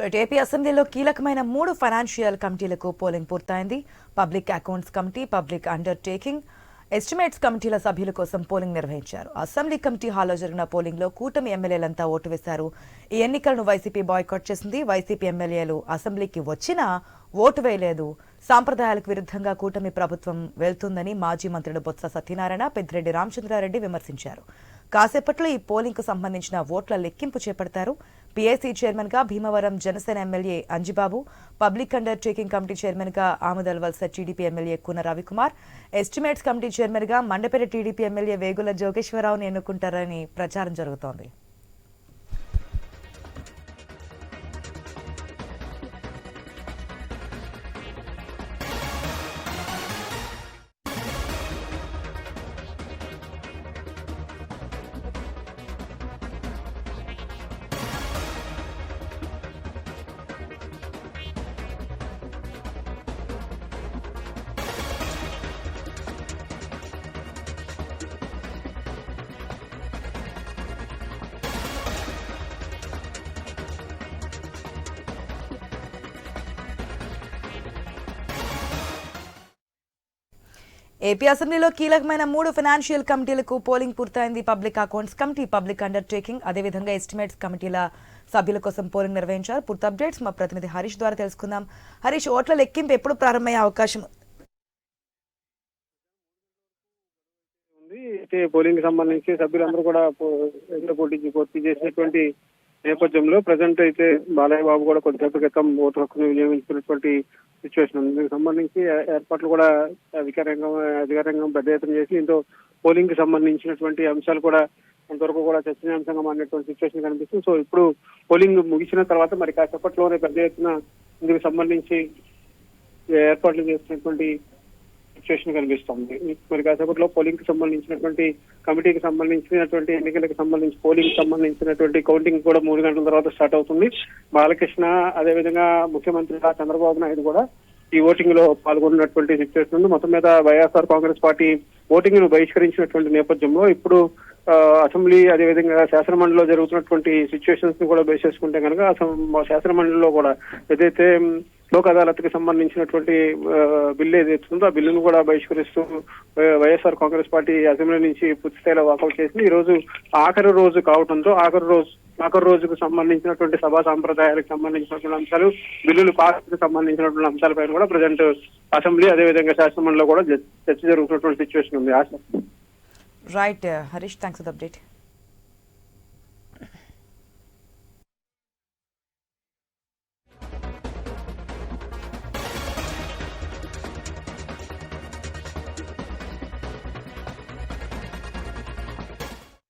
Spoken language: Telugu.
రైట్ ఏపీ అసెంబ్లీలో కీలకమైన మూడు ఫైనాన్షియల్ కమిటీలకు పోలింగ్ పూర్తయింది. Public accounts committee public undertaking estimates కమిటీల సభ్యుల కోసం పోలింగ్ నిర్వహించారు. అసెంబ్లీ కమిటీ హాల్లో జరిగిన పోలింగ్లో కూటమి ఎమ్మెల్యేలంతా ఓటు వేశారు. ఈ ఎన్నికలను వైసీపీ బాయ్కాట్ చేసింది. వైసీపీ ఎమ్మెల్యేలు అసెంబ్లీకి వచ్చినా ఓటు వేయలేదు. సాంప్రదాయాలకు విరుద్ధంగా కూటమి ప్రభుత్వం వెళ్తుందని మాజీ మంత్రులు బొత్స సత్యనారాయణ పెద్దిరెడ్డి రామచంద్రారెడ్డి విమర్శించారు. కాసేపట్లో ఈ పోలింగ్కు సంబంధించిన ఓట్ల లెక్కింపు చేపడతారు. పీఏసీ చైర్మన్గా Bhimavaram Janasena MLA Anjibabu public undertaking committee చైర్మన్గా Amadalavalasa TDP MLA Koona Ravikumar estimates committee చైర్మన్గా మండపేట టీడీపీ ఎమ్మెల్యే వేగుల జోగేశ్వరరావును ఎన్నుకుంటారని ప్రచారం జరుగుతోంది. ఏపీ అసెంబ్లీలో కీలకమైన మూడు ఫైనాన్షియల్ కమిటీలకు పోలింగ్ పూర్తయింది. Public accounts committee public undertaking అదేవిధంగా ఎస్టిమేట్స్ కమిటీల సభ్యుల కోసం పోలింగ్ నిర్వహించారు. పూర్తి అప్డేట్స్ మా ప్రతినిధి హరీష్ ద్వారా తెలుసుకుందాం. హరీష్ ఓట్ల లెక్కింపు ఎప్పుడు ప్రారంభమయ్యే అవకాశం ఉంది. అయితే పోలింగ్ సంబంధించి సభ్యులందరూ కూడా పోటీ పూర్తి చేసినటువంటి నేపథ్యంలో ప్రజెంట్ అయితే బాలయ్య బాబు కూడా కొద్దిసేపు క్రితం ఓటు హక్కును వినియోగించుకున్నటువంటి సిచ్యువేషన్ ఉంది. దీనికి సంబంధించి ఏర్పాట్లు కూడా అధికారంగా అధికారంగా పెద్ద ఎత్తున చేసి దీంతో పోలింగ్కి సంబంధించినటువంటి అంశాలు కూడా కొంతవరకు కూడా చర్చనీయాంశంగా మారినటువంటి సిచ్యువేషన్ కనిపిస్తుంది. సో ఇప్పుడు పోలింగ్ ముగిసిన తర్వాత మరి కాసేపట్లోనే పెద్ద ఎత్తున ఇందుకు సంబంధించి ఏర్పాట్లు చేసినటువంటి సిచ్యువేషన్ కనిపిస్తుంది. మరి కాసేపట్లో పోలింగ్కి సంబంధించినటువంటి కమిటీకి సంబంధించినటువంటి ఎన్నికలకు సంబంధించి పోలింగ్కి సంబంధించినటువంటి కౌంటింగ్ కూడా మూడు గంటల తర్వాత స్టార్ట్ అవుతుంది. బాలకృష్ణ అదేవిధంగా ముఖ్యమంత్రి చంద్రబాబు నాయుడు కూడా ఈ ఓటింగ్లో పాల్గొన్నటువంటి సిచ్యువేషన్ ఉంది. మొత్తం మీద వైఎస్ఆర్ కాంగ్రెస్ పార్టీ ఓటింగ్ను బహిష్కరించినటువంటి నేపథ్యంలో ఇప్పుడు ఆ, అసెంబ్లీ అదేవిధంగా శాసనమండలిలో జరుగుతున్నటువంటి సిచ్యువేషన్స్ని కూడా బేస్ చేసుకుంటే కనుక శాసనమండలిలో కూడా ఏదైతే లోక్ అదాలత్కి సంబంధించినటువంటి బిల్లు ఏదైతే ఉందో ఆ బిల్లును కూడా బహిష్కరిస్తూ వైఎస్ఆర్ కాంగ్రెస్ పార్టీ అసెంబ్లీ నుంచి పూర్తి స్థాయిలో వాకౌట్ చేసింది. ఈ రోజు ఆఖరి రోజు కావడంతో ఆఖరి రోజు ఆఖరి రోజుకు సంబంధించినటువంటి సభా సాంప్రదాయాలకు సంబంధించినటువంటి అంశాలు బిల్లులు పాస్ సంబంధించినటువంటి అంశాలపైన కూడా ప్రజెంట్ అసెంబ్లీ అదేవిధంగా శాసనమండలిలో కూడా చర్చ జరుగుతున్నటువంటి సిచ్యువేషన్ ఉంది. ఆశ. Right Harish thanks update